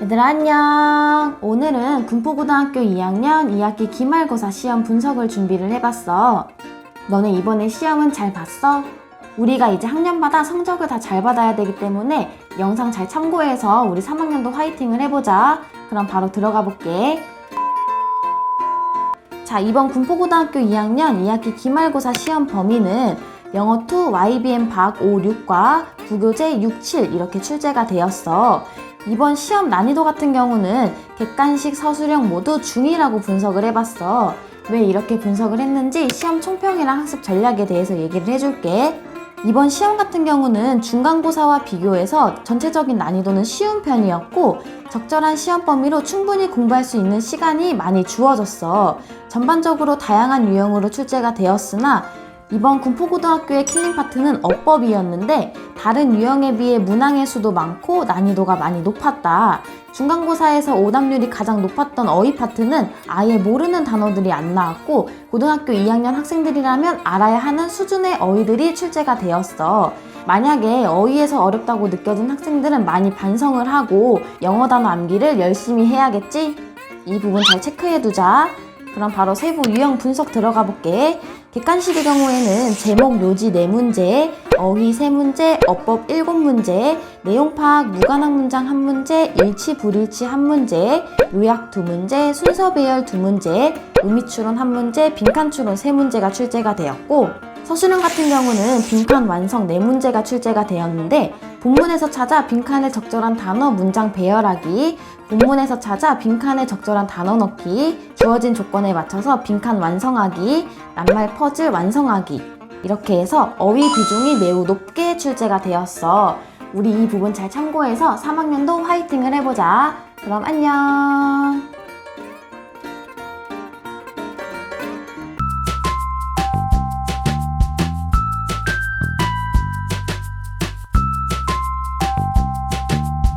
얘들아 안녕. 오늘은 군포고등학교 2학년 2학기 기말고사 시험 분석을 준비를 해봤어. 너네 이번에 시험은 잘 봤어? 우리가 이제 학년마다 성적을 다 잘 받아야 되기 때문에 영상 잘 참고해서 우리 3학년도 화이팅을 해보자. 그럼 바로 들어가 볼게. 자, 이번 군포고등학교 2학년 2학기 기말고사 시험 범위는 영어 2 YBM 박 5, 6과 국교재 6, 7 이렇게 출제가 되었어. 이번 시험 난이도 같은 경우는 객관식, 서술형 모두 중이라고 분석을 해봤어. 왜 이렇게 분석을 했는지 시험 총평이랑 학습 전략에 대해서 얘기를 해줄게. 이번 시험 같은 경우는 중간고사와 비교해서 전체적인 난이도는 쉬운 편이었고 적절한 시험 범위로 충분히 공부할 수 있는 시간이 많이 주어졌어. 전반적으로 다양한 유형으로 출제가 되었으나 이번 군포고등학교의 킬링 파트는 어법이었는데 다른 유형에 비해 문항의 수도 많고 난이도가 많이 높았다. 중간고사에서 오답률이 가장 높았던 어휘 파트는 아예 모르는 단어들이 안 나왔고 고등학교 2학년 학생들이라면 알아야 하는 수준의 어휘들이 출제가 되었어. 만약에 어휘에서 어렵다고 느껴진 학생들은 많이 반성을 하고 영어 단어 암기를 열심히 해야겠지? 이 부분 잘 체크해 두자. 그럼 바로 세부 유형 분석 들어가 볼게. 객관식의 경우에는 제목 요지 4문제, 어휘 3문제, 어법 7문제, 내용 파악 무관한 문장 1문제, 일치 불일치 1문제, 요약 2문제, 순서 배열 2문제, 의미 추론 1문제, 빈칸 추론 3문제가 출제가 되었고 서술형 같은 경우는 빈칸 완성 4문제가 출제가 되었는데 본문에서 찾아 빈칸에 적절한 단어 문장 배열하기, 본문에서 찾아 빈칸에 적절한 단어 넣기, 주어진 조건에 맞춰서 빈칸 완성하기, 낱말 퍼즐 완성하기 이렇게 해서 어휘 비중이 매우 높게 출제가 되었어. 우리 이 부분 잘 참고해서 3학년도 화이팅을 해보자. 그럼 안녕.